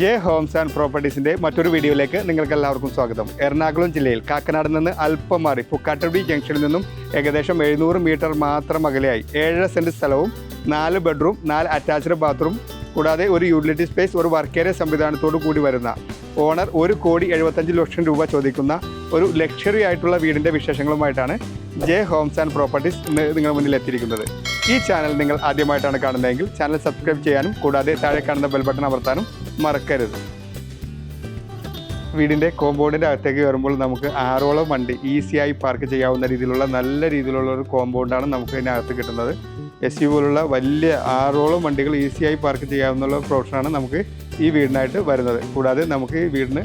J homes and പ്രോപ്പർട്ടീസിന്റെ മറ്റൊരു വീഡിയോയിലേക്ക് നിങ്ങൾക്ക് എല്ലാവർക്കും സ്വാഗതം. എറണാകുളം ജില്ലയിൽ കാക്കനാട് നിന്ന് അല്പം മാറി പുക്കാട്ടുടി ജംഗ്ഷനിൽ നിന്നും ഏകദേശം എഴുന്നൂറ് മീറ്റർ മാത്രം അകലെയായി ഏഴര സെന്റ് സ്ഥലവും നാല് ബെഡ്റൂം നാല് അറ്റാച്ച്ഡ് ബാത്റൂം കൂടാതെ ഒരു യൂട്ടിലിറ്റി സ്പേസ് ഒരു വർക്ക് ഏരിയ സംവിധാനത്തോടു കൂടി വരുന്ന ഓണർ ഒരു കോടി എഴുപത്തഞ്ച് ലക്ഷം രൂപ ചോദിക്കുന്ന ഒരു ലക്ഷറി ആയിട്ടുള്ള വീടിന്റെ വിശേഷങ്ങളുമായിട്ടാണ് ജെ ഹോംസ് ആൻഡ് പ്രോപ്പർട്ടീസ് നിങ്ങളുടെ മുന്നിൽ എത്തിയിരിക്കുന്നത്. ഈ ചാനൽ നിങ്ങൾ ആദ്യമായിട്ടാണ് കാണുന്നതെങ്കിൽ ചാനൽ സബ്സ്ക്രൈബ് ചെയ്യാനും കൂടാതെ താഴെ കാണുന്ന ബെൽ ബട്ടൺ അമർത്താനും മറക്കരുത്. വീടിന്റെ കോമ്പൗണ്ടിന്റെ അകത്തേക്ക് വരുമ്പോൾ നമുക്ക് ആറോളം വണ്ടി ഈസിയായി പാർക്ക് ചെയ്യാവുന്ന രീതിയിലുള്ള നല്ല രീതിയിലുള്ള ഒരു കോമ്പൗണ്ടാണ് നമുക്ക് ഇതിനകത്ത് കിട്ടുന്നത്. എസ് യു പോലുള്ള വലിയ ആറോളം വണ്ടികൾ ഈസിയായി പാർക്ക് ചെയ്യാവുന്ന പ്രൊഫഷനാണ് നമുക്ക് ഈ വീടിനായിട്ട് വരുന്നത്. കൂടാതെ നമുക്ക് ഈ വീടിന്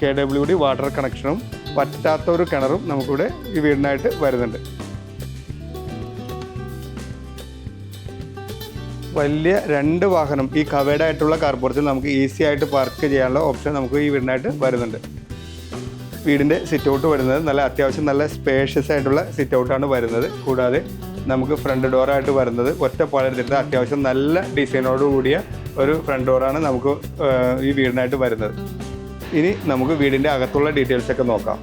കെ ഡബ്ല്യു ഡി വാട്ടർ കണക്ഷനും പറ്റാത്ത ഒരു കിണറും നമുക്കിവിടെ ഈ വീടിനായിട്ട് വരുന്നുണ്ട്. വലിയ രണ്ട് വാഹനം ഈ കവേഡായിട്ടുള്ള കാർപോർട്ടിൽ നമുക്ക് ഈസി ആയിട്ട് പാർക്ക് ചെയ്യാനുള്ള ഓപ്ഷൻ നമുക്ക് ഈ വീടിനായിട്ട് വരുന്നുണ്ട്. വീടിന്റെ സിറ്റ് ഔട്ട് വരുന്നത്. നല്ല അത്യാവശ്യം നല്ല സ്പേഷ്യസ് ആയിട്ടുള്ള സിറ്റ് ഔട്ടാണ് വരുന്നത്. കൂടാതെ നമുക്ക് ഫ്രണ്ട് ഡോറായിട്ട് വരുന്നത് ഒറ്റ പാലെടുത്തിട്ട് അത്യാവശ്യം നല്ല ഡിസൈനോട് കൂടിയ ഒരു ഫ്രണ്ട് ഡോറാണ് നമുക്ക് ഈ വീടിനായിട്ട് വരുന്നത്. ഇനി നമുക്ക് വീടിന്റെ അകത്തുള്ള ഡീറ്റെയിൽസൊക്കെ നോക്കാം.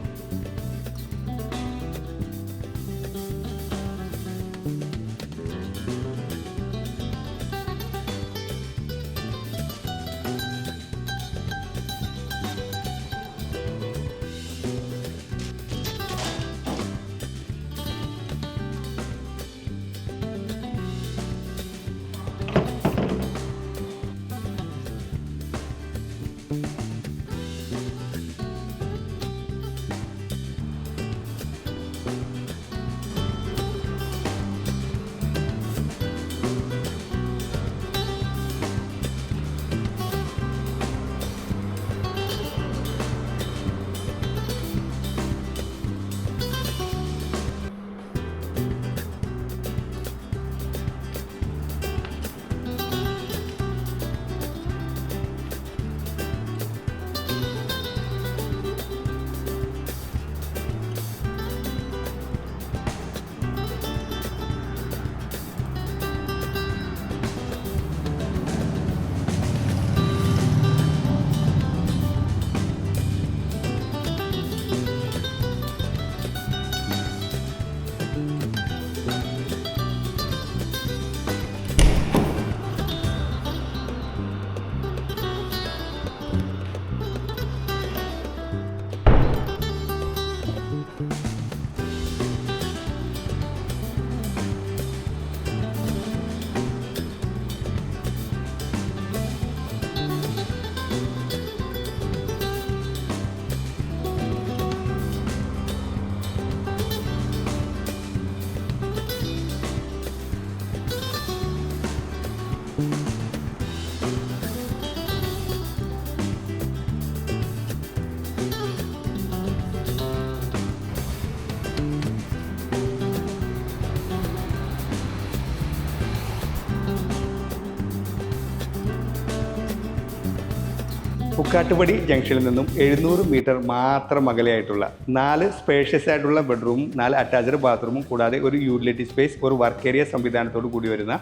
പുക്കാട്ടുപടി ജംഗ്ഷനിൽ നിന്നും എഴുന്നൂറ് മീറ്റർ മാത്രം അകലെയായിട്ടുള്ള നാല് സ്പേഷ്യസ് ആയിട്ടുള്ള ബെഡ്റൂമും നാല് അറ്റാച്ച്ഡ് ബാത്റൂമും കൂടാതെ ഒരു യൂട്ടിലിറ്റി സ്പേസ് ഒരു വർക്ക് ഏരിയ സംവിധാനത്തോട് കൂടി വരുന്ന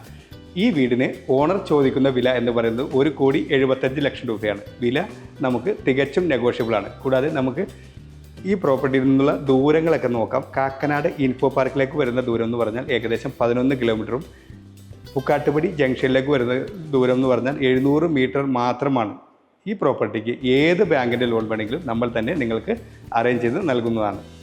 ഈ വീടിന് ഓണർ ചോദിക്കുന്ന വില എന്ന് പറയുന്നത് ഒരു കോടി എഴുപത്തഞ്ച് ലക്ഷം രൂപയാണ്. വില നമുക്ക് തികച്ചും നെഗോഷ്യബിൾ ആണ്. കൂടാതെ നമുക്ക് ഈ പ്രോപ്പർട്ടിയിൽ നിന്നുള്ള ദൂരങ്ങളൊക്കെ നോക്കാം. കാക്കനാട് ഇൻഫോ പാർക്കിലേക്ക് വരുന്ന ദൂരം എന്ന് പറഞ്ഞാൽ ഏകദേശം പതിനൊന്ന് കിലോമീറ്ററും പുക്കാട്ടുപടി ജംഗ്ഷനിലേക്ക് വരുന്ന ദൂരം എന്ന് പറഞ്ഞാൽ എഴുന്നൂറ് മീറ്റർ മാത്രമാണ് ഈ പ്രോപ്പർട്ടിക്ക് ഏത് ബാങ്കിന്റെ ലോൺ വേണമെങ്കിലും നമ്മൾ തന്നെ നിങ്ങൾക്ക് അറേഞ്ച് ചെയ്ത് നൽകുന്നതാണ്.